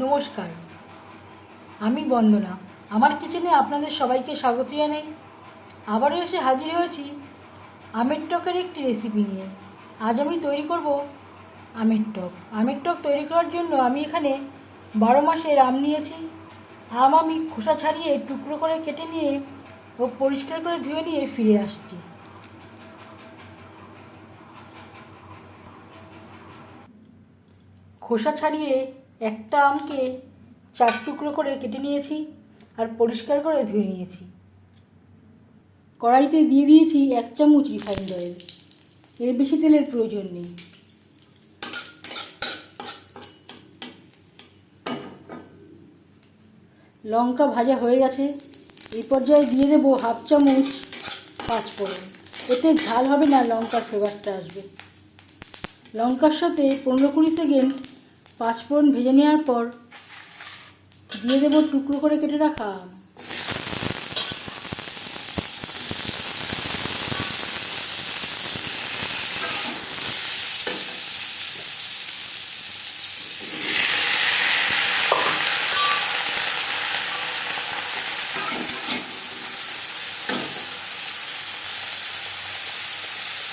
নমস্কার। আমি বন্দনা। আমার কিচেনে আপনাদের সবাইকে স্বাগত জানাই। আবারও এসে হাজির হয়েছি আমের টকের একটি রেসিপি নিয়ে। আজ আমি তৈরি করব আমের টক। আমের টক তৈরি করার জন্য আমি এখানে বারো মাসের আম নিয়েছি। আম আমি খোসা ছাড়িয়ে টুকরো করে কেটে নিয়ে ও পরিষ্কার করে ধুয়ে নিয়ে ফিরে আসছি। খোসা ছাড়িয়ে একটা আমকে চার টুকরো করে কেটে নিয়েছি আর পরিষ্কার করে ধুয়ে নিয়েছি। কড়াইতে দিয়ে দিয়েছি এক চামচ রিফাইন্ড অয়েল। এর বেশি তেলের প্রয়োজন নেই। লঙ্কা ভাজা হয়ে গেছে। এই পর্যায়ে দিয়ে দেবো হাফ চামচ পাঁচফোড়ন এতে ঝাল হবে না, লঙ্কার ফ্লেভারটা আসবে। লঙ্কার সাথে পনেরো কুড়ি সেকেন্ড পাঁচফোড়ন ভেজে নেওয়ার পর দিয়ে দেবো টুকরো করে কেটে রাখা।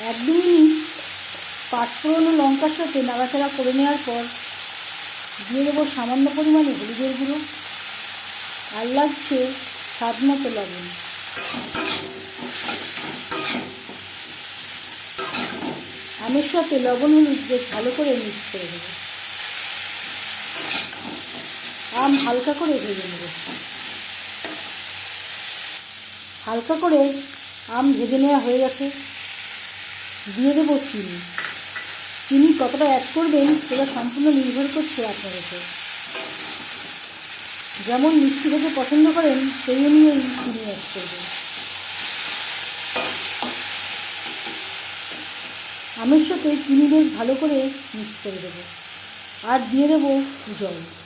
এক দু মিনিট পাঁচফোড়ন ও লঙ্কার সাথে নাড়াচাড়া করে নেওয়ার পর দিয়ে দেবো সামান্য পরিমাণে হলুদের গুঁড়ো। আর লাগছে স্বাদ মতো লবণ। আমের সাথে লবণ হলুদ বেশ ভালো করে মিক্স করে দেবো। আম হালকা করে ভেজে নেব। হালকা করে আম ভেজে নেওয়া হয়ে গেছে। দিয়ে দেবো চিনি। চিনি কতটা অ্যাড করবেন সেটা সম্পূর্ণ নির্ভর করছে আপনার উপর। যেমন মিষ্টি খেতে পছন্দ করেন, সেই অনুযায়ী চিনি অ্যাড করবেন। আমের সাথে চিনি বেশ ভালো করে মিক্স করে দেবো। আর দিয়ে দেবো জল।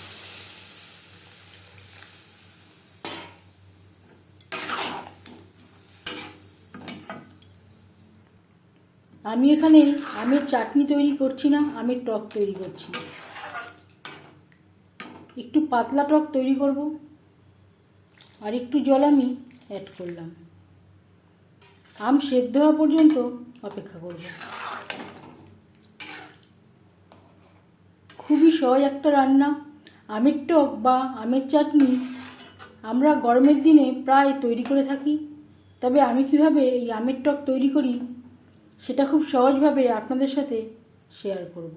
আমি এখানে আমের চাটনি তৈরি করছি না, আমের টক তৈরি করছি। একটু পাতলা টক তৈরি করব, আর একটু জল আমি অ্যাড করলাম। আম সেদ্ধ হওয়া পর্যন্ত অপেক্ষা করব। খুবই সহজ একটা রান্না। আমের টক বা আমের চাটনি আমরা গরমের দিনে প্রায় তৈরি করে থাকি। তবে আমি কীভাবে এই আমের টক তৈরি করি সেটা খুব সহজভাবে আপনাদের সাথে শেয়ার করব।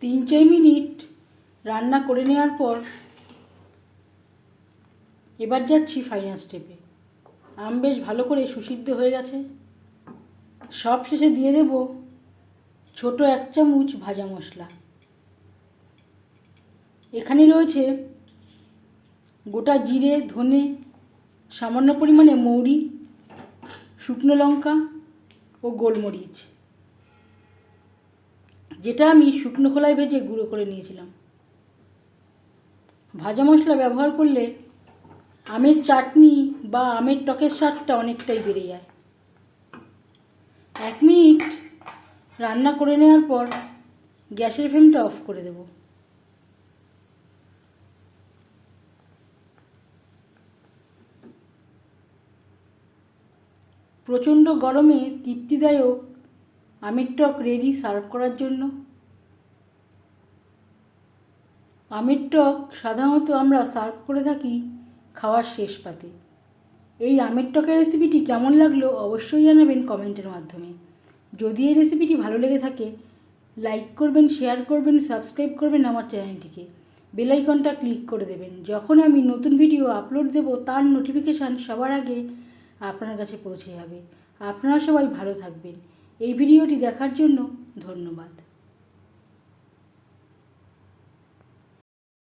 তিন, চার মিনিট রান্না করে নেওয়ার পর এবার যাচ্ছি ফাইনাল স্টেপে আম বেশ ভালো করে সুসিদ্ধ হয়ে গেছে। সব শেষে দিয়ে দেব ছোট এক চামচ ভাজা মশলা। এখানে রয়েছে গোটা জিরে, ধনে, সামান্য পরিমাণে মৌরি, শুকনো লঙ্কা ও গোলমরিচ। যেটা আমি শুকনো খোলায় ভেজে গুঁড়ো করে নিয়েছিলাম। ভাজা মশলা ব্যবহার করলে আমের চাটনি বা আমের টকের স্বাদটা অনেকটাই বেড়ে যায়। এক মিনিট রান্না করে নেওয়ার পর গ্যাসের ফ্লেমটা অফ করে দেব। প্রচণ্ড গরমে তৃপ্তিদায়ক আমের টক রেডি সার্ভ করার জন্য। আমের টক সাধারণত আমরা সার্ভ করে থাকি খাওয়ার শেষ পাতে। এই আমের টকের রেসিপিটি কেমন লাগল অবশ্যই জানাবেন কমেন্টের মাধ্যমে। যদি এই রেসিপিটি ভালো লেগে থাকে, লাইক করবেন, শেয়ার করবেন, সাবস্ক্রাইব করবেন আমার চ্যানেলটিকে। বেল আইকনটা ক্লিক করে দেবেন। যখন আমি নতুন ভিডিও আপলোড দেব, তার নোটিফিকেশান সবার আগে আপনার কাছে পৌঁছে যাবে। আপনারা সবাই ভালো থাকবেন। এই ভিডিওটি দেখার জন্য ধন্যবাদ।